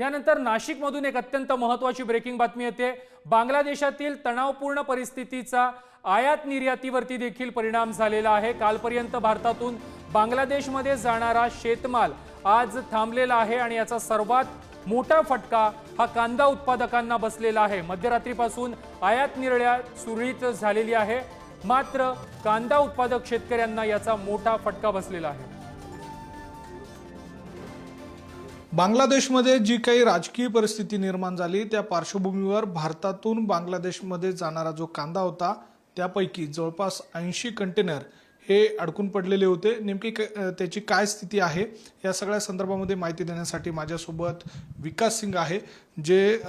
यानंतर नाशिकमधून एक अत्यंत महत्त्वाची ब्रेकिंग बातमी येते. बांगलादेशातील तणावपूर्ण परिस्थितीचा आयात निर्यातीवरती देखील परिणाम झालेला आहे. कालपर्यंत भारतातून बांगलादेशमध्ये जाणारा शेतमाल आज थांबलेला आहे आणि याचा सर्वात मोठा फटका हा कांदा उत्पादकांना बसलेला आहे. मध्यरात्रीपासून आयात निर्यात सुरळीत झालेली आहे. मात्र कांदा उत्पादक शेतकऱ्यांना याचा मोठा फटका बसलेला आहे. बांगलादेशमध्ये जी काही राजकीय परिस्थिती निर्माण झाली त्या पार्श्वभूमीवर भारतातून बांगलादेशमध्ये जाणारा जो कांदा होता त्यापैकी जवळपास ऐंशी कंटेनर हे अडकून पडलेले होते. नेमकी त्याची काय स्थिती आहे या सगळ्या संदर्भामध्ये माहिती देण्यासाठी माझ्यासोबत विकास सिंग आहे जे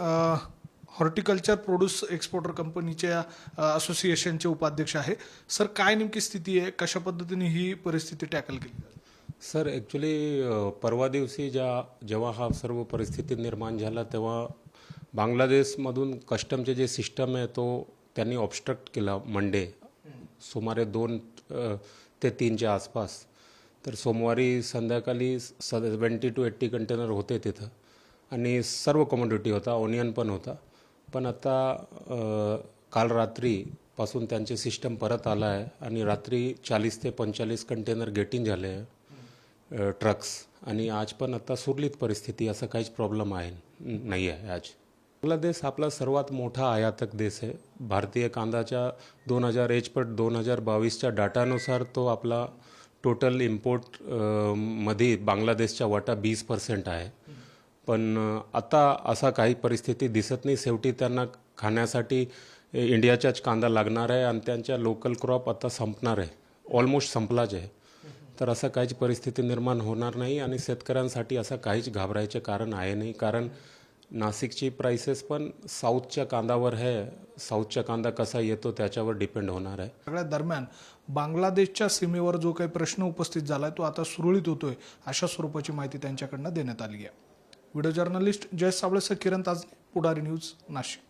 हॉर्टिकल्चर प्रोड्यूस एक्सपोर्टर कंपनीच्या असोसिएशनचे उपाध्यक्ष आहे. सर काय नेमकी स्थिती आहे? कशा पद्धतीने ही परिस्थिती टॅकल केली सर ॲक्च्युली परवा दिवशी ज्या जेव्हा हा सर्व परिस्थिती निर्माण झाला तेव्हा बांगलादेशमधून कस्टमचे जे सिस्टम आहे तो त्यांनी ऑबस्ट्रक्ट केला मंडे सुमारे दोन ते तीनच्या आसपास. तर सोमवारी संध्याकाळी सेवन्टी टू एट्टी कंटेनर होते तिथं. आणि सर्व कमोडिटी होता ओनियन पण होता. पण आता काल रात्रीपासून त्यांचे सिस्टम परत आला आहे आणि रात्री चाळीस ते पंचेचाळीस कंटेनर गेटिंग झाले आहे. ट्रक्स. आणि आज पण आता सुरळीत परिस्थिती असं काहीच प्रॉब्लेम आहे नाही आहे आज. बांगलादेश आपला सर्वात मोठा आयातक देश आहे. भारतीय कांदाच्या दोन हजार एचपट दोन हजार बावीसच्या डाटानुसार तो आपला टोटल इम्पोर्टमध्ये बांगलादेशच्या वाटा वीस पर्सेंट आहे. पण आता असा काही परिस्थिती दिसत नाही. शेवटी त्यांना खाण्यासाठी इंडियाचाच कांदा लागणार आहे आणि त्यांच्या लोकल क्रॉप आता संपणार आहे. ऑलमोस्ट संपलाच आहे. तर असं काहीच परिस्थिती निर्माण होणार नाही आणि शेतकऱ्यांसाठी असं काहीच घाबरायचे कारण आहे नाही. कारण नाशिकची प्राइसेस पण साऊथच्या कांदावर आहे. साऊथच्या कांदा कसा येतो त्याच्यावर डिपेंड होणार आहे. सगळ्या दरम्यान बांगलादेशच्या सीमेवर जो काही प्रश्न उपस्थित झालाय तो आता सुरळीत होतोय अशा स्वरूपाची माहिती त्यांच्याकडनं देण्यात आली आहे. व्हिडिओ जर्नलिस्ट जयेश साबळेसह किरण ताजने पुढारी न्यूज नाशिक.